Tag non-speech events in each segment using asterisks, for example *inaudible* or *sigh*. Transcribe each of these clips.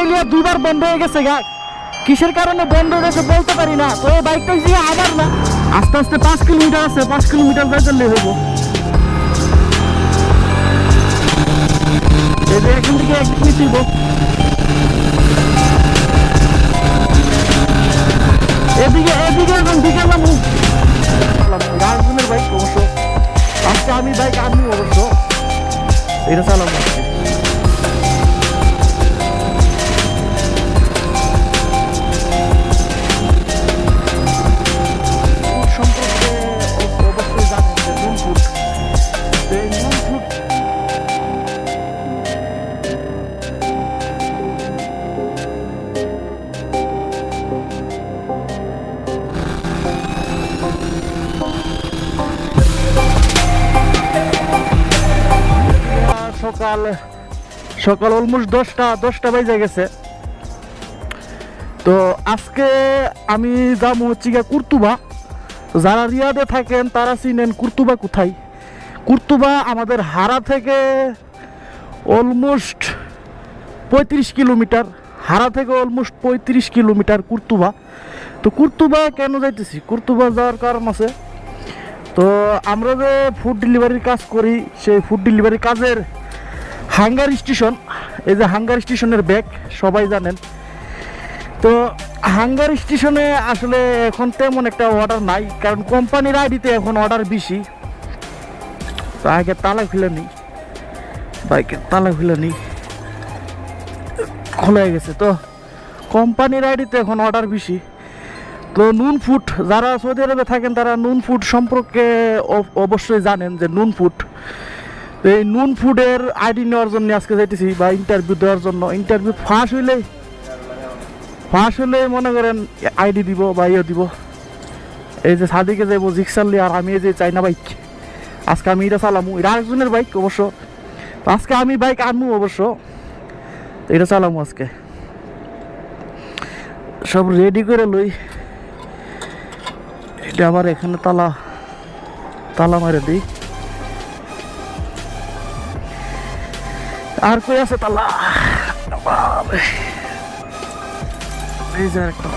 এলিয়া দুবার বন্ধ হয়ে গেছে গা। কিসের কারণে বন্ধ হয়ে গেছে বলতে পারি না। তো এই বাইকটা যে আমার না? আস্তে আস্তে পাঁচ কিলোমিটার আছে, পাঁচ কিলোমিটার যাই চললে হইব। এখান থেকে এক মিনিট এদিকে এদিকে এখন দিকে নামু। গার্জেনের বাইক অবশ্য। আজকে আমি বাইক আনব অবশ্য। এটা চালাবো। সকাল অলমোস্ট দশটা দশটা বাজে গেছে। তো আজকে আমি যাব হচ্ছে গিয়ে কুর্তুবা। যারা রিয়াদে থাকেন, তারা চিনেন কুর্তুবা কোথায়? কুর্তুবা আমাদের হারা থেকে অলমোস্ট পঁয়ত্রিশ কিলোমিটার। হারা থেকে অলমোস্ট পঁয়ত্রিশ কিলোমিটার কুর্তুবা। তো কুর্তুবা কেন যাইতেছি? কুর্তুবা যাওয়ার কারণ আছে। তো আমরা যে ফুড ডেলিভারির কাজ করি, সেই ফুড ডেলিভারি কাজের হাঙ্গার স্টেশন, এই যে হাঙ্গার স্টেশনের ব্যাগ, সবাই জানেন। তো হাঙ্গার স্টেশনে আসলে এখন তেমন একটা অর্ডার নাই, কারণ কোম্পানির আইডিতে এখন অর্ডার বেশি। তো আগে তালা খুলে নিই বাইকের তালা খুলে নিই খোলা গেছে। তো কোম্পানির আইডিতে এখন অর্ডার বেশি। তো নুন ফুট যারা সৌদি আরবে থাকেন, তারা নুন ফুট সম্পর্কে অব- অবশ্যই জানেন যে নুন ফুড। এই নুন ফুডের আইডি নেওয়ার জন্য আজকে যাইতেছি বা ইন্টারভিউ দেওয়ার জন্য। ইন্টারভিউ ফাঁস হইলে ফাঁস হলে মনে করেন আইডি দিব বা ইয়ে দিব। এই যে সাদিকে যাব জিক্সারলি আর আমি এই যে চাইনা বাইক আজকে আমি এটা চালামু। এটা আরেকজনের বাইক অবশ্য। আজকে আমি বাইক আনব অবশ্য। এটা চালামু আজকে। সব রেডি করে লই। এটা আবার এখানে তালা তালা মারে দিই। আর কই আছে তালা। একটা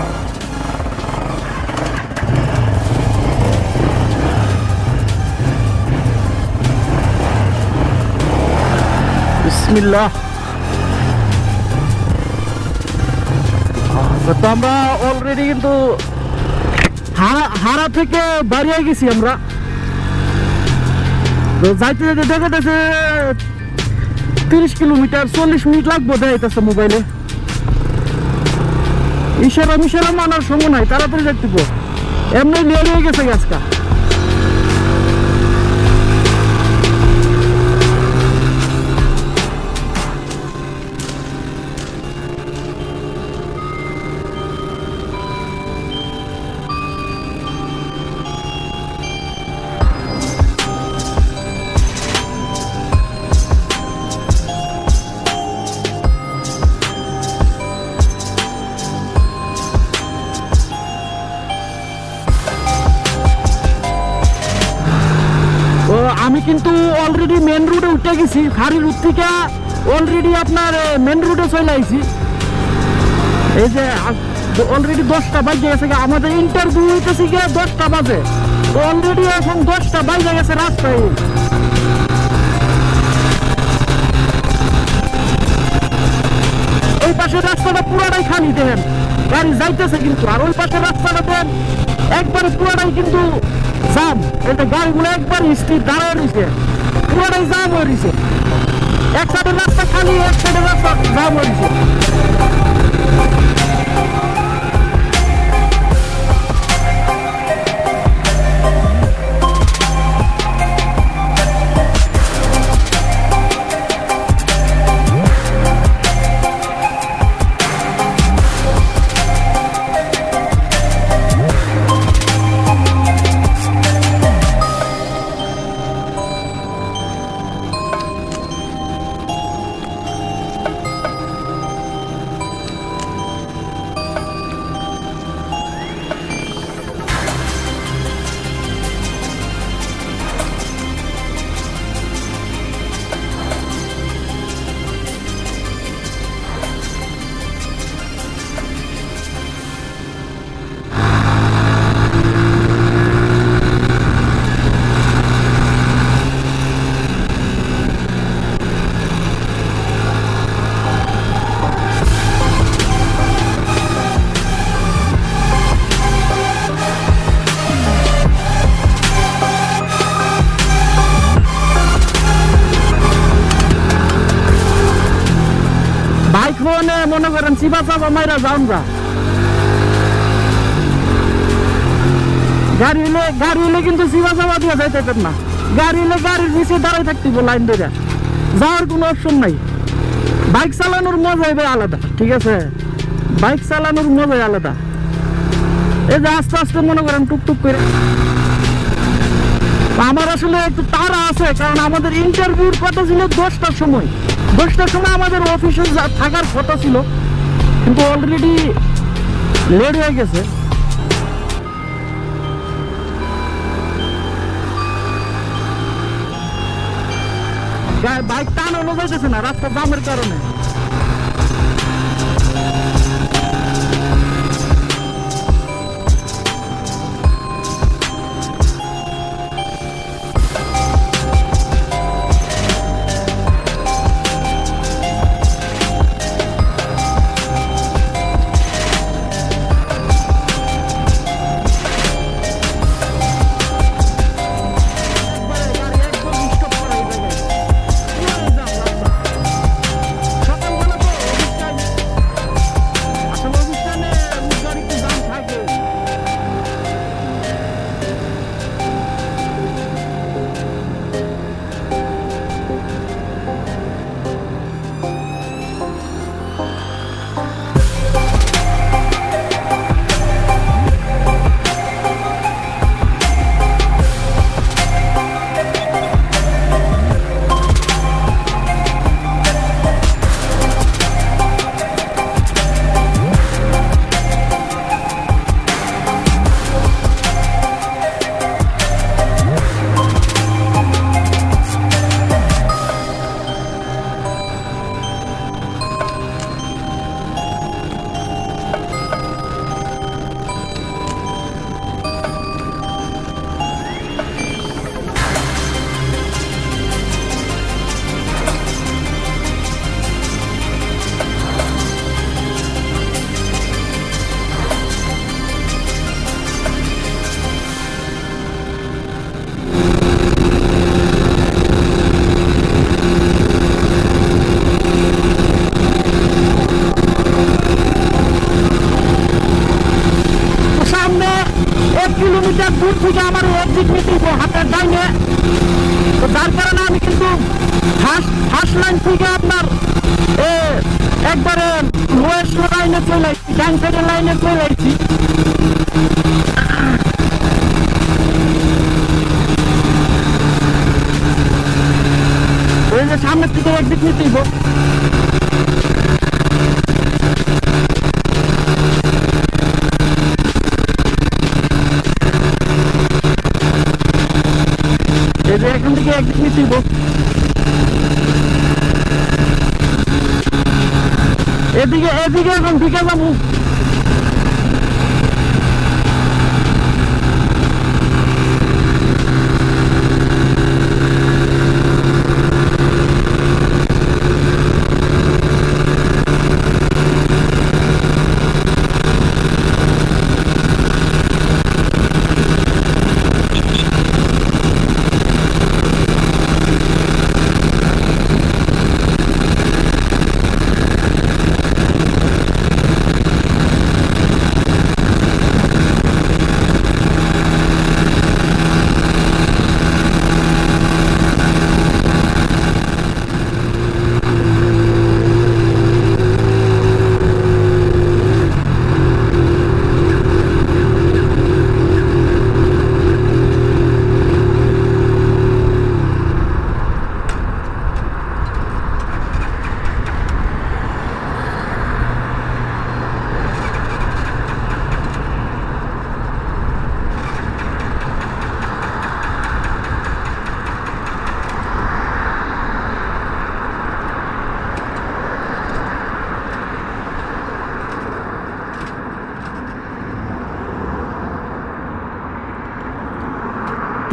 বিসমিল্লাহ। তো আমরা অলরেডি কিন্তু হারা থেকে বাড়িয়ে গেছি আমরা। তো যাইতে যাইতে দেখা যাচ্ছে তিরিশ কিলোমিটার, চল্লিশ মিনিট লাগবো দেখাইতেছে মোবাইলে। ইশারা মিশারা মানার সময় নাই, তাড়াতাড়ি দেখতে এমনি লেট হয়ে গেছে গাছটা কিন্তু অলরেডি মেন রুটে উঠে গেছি। ফাড়ি রুট থেকে অলরেডি আপনার মেন রুটে চলে আইছি। এই যে অলরেডি দশটা বাজে গেছে। আমাদের ইন্টারভিউ হইতেছে গিয়ে দশটা বাজে। অলরেডি এখন দশটা বাজে গেছে রাস্তায়। ওই পাশের রাস্তাটা পুরাটাই খালি দেন গাড়ি যাইতেছে কিন্তু, আর ওই পাশের রাস্তাটা দেন, একবারে পুরাটাই কিন্তু জাম। এটা গাড়িগুলো একবার স্থির দাঁড়ায় রয়েছে। পুরোটাই জাম হয়ে রয়েছে। এক সাইডের রাস্তা খালি, এক সাইডের রাস্তা জাম হয়ে রয়েছে। চিপা চাপা মাইরা যান যা গাড়ি কিন্তু চিপা চাপা দিয়ে যাইতে পারেন না গাড়ি গাড়ির নিচে দাঁড়াই থাকতে হবে লাইন ধরে যাওয়ার কোনো অপশন নাই বাইক চালানোর ভাই আলাদা ঠিক আছে বাইক চালানোর মজাই আলাদা এই যে আস্তে আস্তে মনে করেন টুকটুক করে আমার আসলে একটু তাড়া আছে কারণ আমাদের ইন্টারভিউর কথা ছিল দশটার সময়। দশটার সময় আমাদের অফিসে থাকার কথা ছিল কিন্তু অলরেডি লেট হয়ে গেছে গা- বাইক টানানো যাইতেছে না রাস্তা জামের কারণে মিটিং হাতের ডাইনে তো যার কারণে আমি কিন্তু ফার্স্ট লাইন থেকে আপনার একবারে লোয়েস্ট লাইনে চলে আসছি সাইডের লাইনে চলে আসছি সামনের থেকে একদিক নিতেই যে এখান থেকে এক্সিট নিতেই এদিকে এদিকে এখন ঢুকে যাব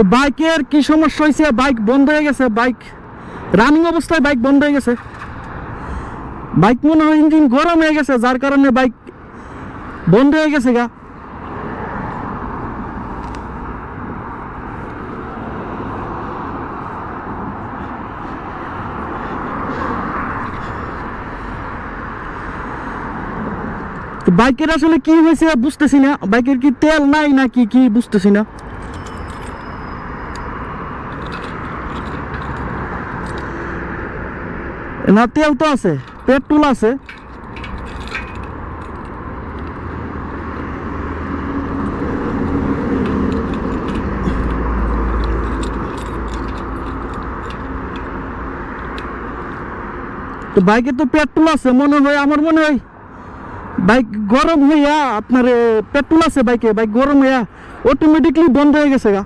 তো বাইকের কি সমস্যা হয়েছে বাইক বন্ধ হয়ে গেছে, বাইক রানিং অবস্থায় বাইক বন্ধ হয়ে গেছে। বাইক মনে হয় ইঞ্জিন গরম হয়ে গেছে, যার কারণে বাইক বন্ধ হয়ে গেছে গা। বাইকের আসলে কি হয়েছে বুঝতেছি না। বাইকের কি তেল নাই নাকি কি বুঝতেছি না। না, তেল তো আছে, পেট্রোল আছে। তো বাইকে তো পেট্রোল আছে, মনে হয়, আমার মনে হয় বাইক গরম হইয়া আপনার পেট্রোল আছে বাইকে, বাইক গরম হইয়া অটোমেটিকলি বন্ধ হয়ে গেছে গা।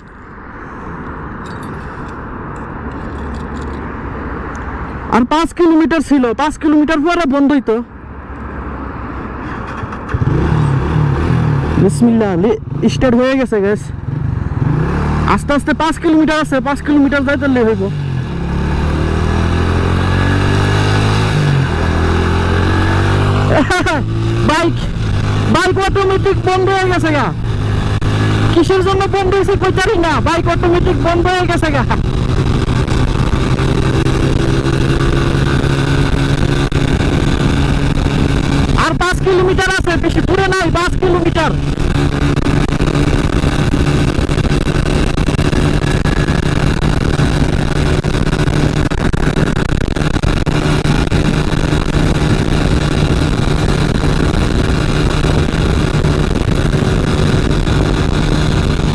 আর পাঁচ কিলোমিটার ছিল, পাঁচ কিলোমিটার পরে বন্ধ হইতো। বিসমিল্লাহ স্টার্ট হয়ে গেছে গ্যাস আস্তে আস্তে পাঁচ কিলোমিটার আছে, পাঁচ কিলোমিটার যাইতে হইব। *laughs* বাইক বাইক অটোমেটিক বন্ধ হয়ে গেছে গা। কিসের জন্য বন্ধ হয়েছে কইতারি না, বাইক অটোমেটিক বন্ধ হয়ে গেছে গা আর পাঁচ কিলোমিটার আছে বেশি দূরে নাই পাঁচ কিলোমিটার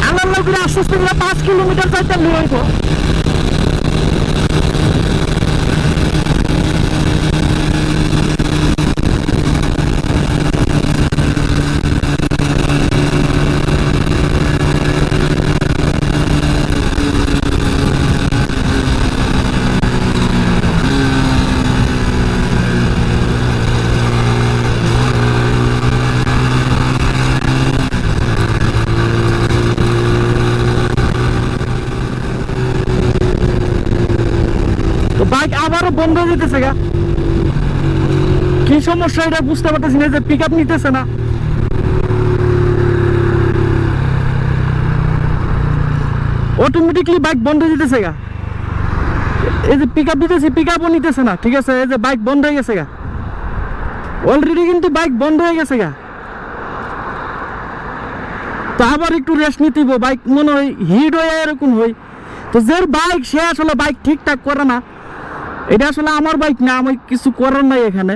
আমার লোকের আস্তে আস্তে করে পাঁচ কিলোমিটার যাইতে লইব তো বাইক আবারও বন্ধ হয়ে যেতেছে গা। কি সমস্যা এটা বুঝতে পারতেছি না যে পিক আপ নিতেছে না। অটোমেটিকলি বাইক বন্ধ হয়ে যেতেছে গা। এই যে পিক আপ দিতেছি পিক আপও নিতেছে না ঠিক আছে? এই যে বাইক বন্ধ হয়ে গেছে গা। অলরেডি কিন্তু বাইক বন্ধ হয়ে গেছে গা। তো আবার একটু রেস্ট নিতে হইবো, বাইক মনে হয় হিট হয়ে এরকম হয়। তো যার বাইক সে আসলে বাইক ঠিকঠাক করে না। এটা আসলে আমার বাইক না, আমি কিছু করার নাই এখানে।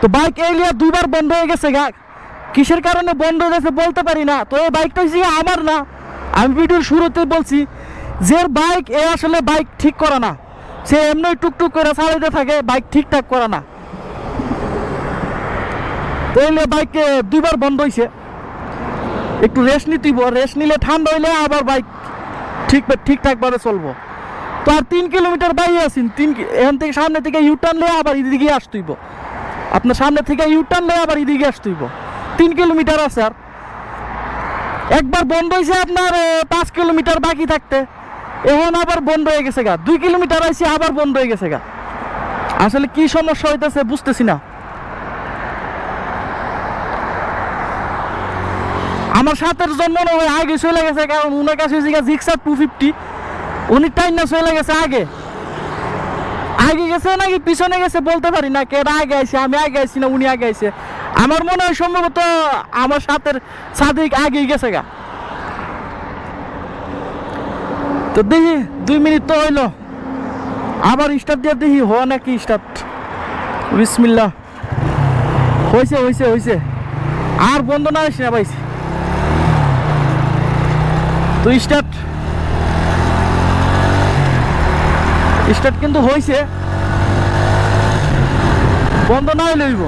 তো বাইক এই লিয়ে দুইবার বন্ধ হয়ে গেছে গা। কিসের কারণে বন্ধ হয়ে গেছে বলতে পারি না, তো এই বাইকটা হচ্ছে আমার না। আমি ভিডিওর শুরুতে বলছি, যে বাইক এ আসলে বাইক ঠিক করে না, সে এমনি টুকটুক করে চালাইতে থাকে বাইক ঠিকঠাক করে না। তো এই বাইক দুইবার বন্ধ হয়েছে একটু রেস্ট নিতেই রেস্ট নিলে ঠান্ডা হইলে আবার বাইক ঠিক ঠিকঠাকভাবে চলবো। তো আর তিন কিলোমিটার বাইরে আছেন। তিন এখান থেকে সামনে থেকে ইউটার্ন নিয়ে আবার এদিকে আসতেইব আপনার সামনে থেকে ইউটার্ন নিয়ে আবার এদিকে আসতেইব তিন কিলোমিটার আছে আর। একবার বন্ধ হয়েছে আপনার পাঁচ কিলোমিটার বাকি থাকতে। এখন আবার বন্ধ হয়ে গেছে গা। দুই কিলোমিটার আছে আবার বন্ধ হয়ে গেছে গা। আসলে কি সমস্যা হইতেছে বুঝতেছি না। আমার সাথের জন্ম ওই আগে চলে গেছে, কারণ উনার কাছে হচ্ছে জিক্সার টু ফিফটি উনি টাইম না চলে গেছে আগে। আগে গেছে নাকি পিছনে গেছে বলতে পারি না, কে আগে আইছে, আমি আগে আইছি না, উনি আগে আইছে। আমার মনে হয় সম্ভবত আমার সাথের সাদিক আগে গেছে গা। তো দেখি, দুই মিনিট তো হইল। আবার স্টার্ট দিয়ে দেখি হ নাকি স্টার্ট বিসমিল্লা হয়েছে হয়েছে হয়েছে আর বন্ধ না হয়েছে না পাইছি স্টার্ট স্টার্ট কিন্তু হয়েছে বন্ধ না হইলে হইব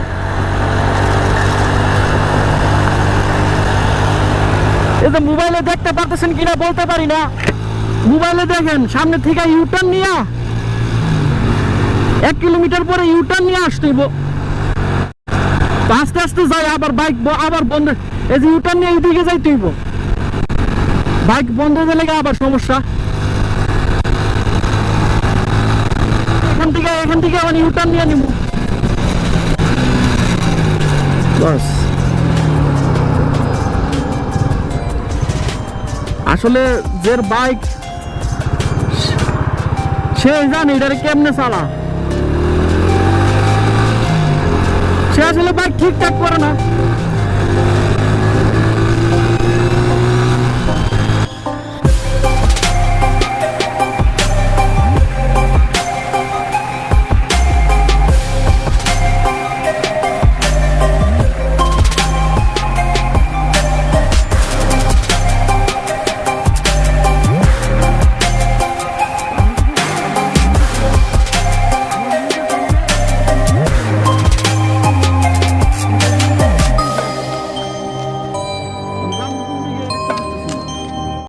এই যে মোবাইলে দেখতে পারতেছেন কিনা বলতে পারি না। মোবাইলে দেখেন, সামনে থেকে ইউটার্ন নিয়ে এক কিলোমিটার পরে ইউটার্ন নিয়ে আসতেইব আস্তে আস্তে যাই, আবার বাইক আবার বন্ধ এই যে ইউটার্ন নিয়ে এইদিকে যাইতেইব বাইক বন্ধ হয়ে গেলে আবার সমস্যা। এখান থেকে এখান থেকে মানে ইউটার্ন নিয়ে নিব। বাস। আসলে যে বাইক, সে জানি এটারে কেমনে চালা। সে আসলে বাইক ঠিকঠাক করে না।